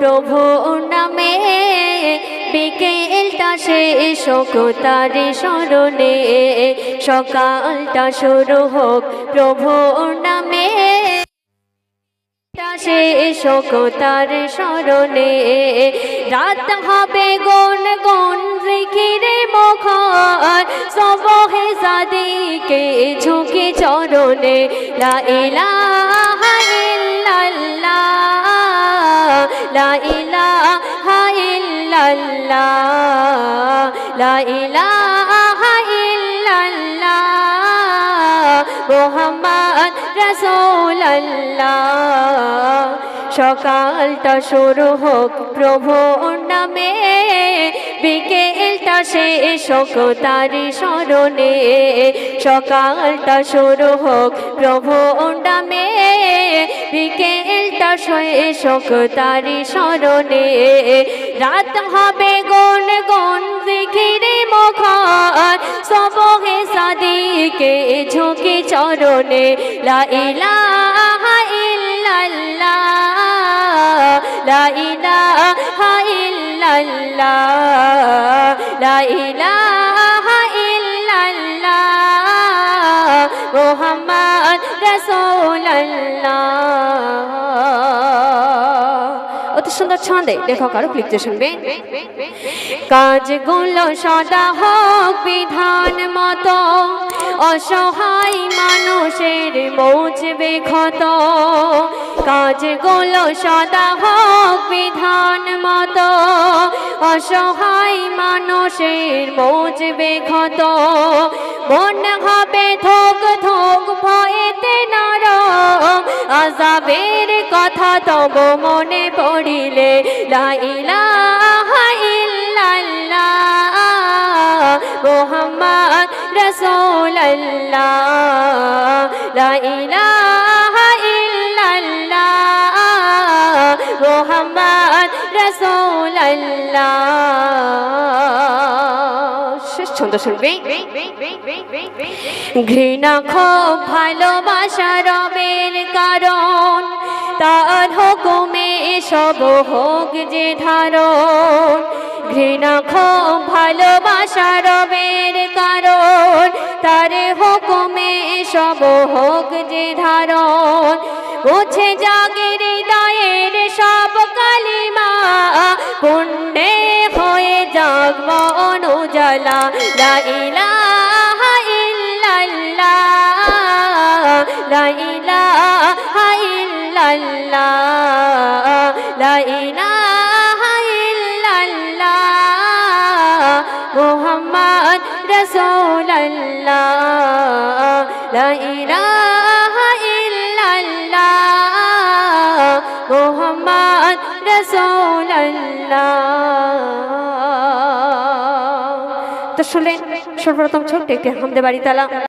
প্রভু নামে বিকেলটা শেষ হোক তার স্মরণে সকালটা শুরু হোক, প্রভু নামে শেষ হোক তার স্মরণে রাত হবে গন গন জিকিরে মুখর, সবহে সাদিকে ঝুঁকে চরণে, লা লা ইলাহা ইল্লাল্লাহ, লা ইলাহা ইল্লাল্লাহ রসুল্লাহ সকালটা শুরু হোক প্রভু নামে, বিকেলটা শেষ হোক তারি স্মরণে। সকালটা শুরু হোক প্রভু নামে শেষ হোক তারি স্মরণে। রাত হবে গুন গুন জিখিরে মুখর। সবহে সাদিকে ঝুঁকে চরণে। লা মুহাম্মদ রাসূলুল্লাহ। সুন্দর ছন্দে লেখক আরও লিখতে শুনবে। কাজগুলো সদা হোক বিধান মতো, অসহায় মানুষের মৌজবে ক্ষত কাজগুলো সদা হোক বিধান মতো, অসহায় মানুষের মৌজবে ক্ষত মন হবে থোক থোক ভয়েতে নরম, আজাবের কথা তব মনে পড়িলে লা ইলাহা ইল্লাল্লাহ মুহাম্মদ ইল্লাল্লাহ মুহাম্মদ রাসূলুল্লাহ। শেষ ছন্দ শুনবে? ঘৃণা খুব ভালোবাসা রবের সব হোক যে ধারণ, ঘৃণা খুব ভালোবাসা রবের কারণ। তার হুকুমে সব হোক যে ধারণ মুছে জাগে দায়ের সব কালিমা। পুণ্যে হয়ে জাগব অনুজালা লা ইলাহা ইল্লাল্লাহ, লা ইলাহা ইল্লাল্লাহ লা ইল্লাল্লাহ। মুহাম্মদ ইল্লাল্লাহ মুহাম্মদ রাসূলুল্লাহ। তো শুনলেন সর্বপ্রথম ছোট্ট একটি হামদে বাড়ি তালা।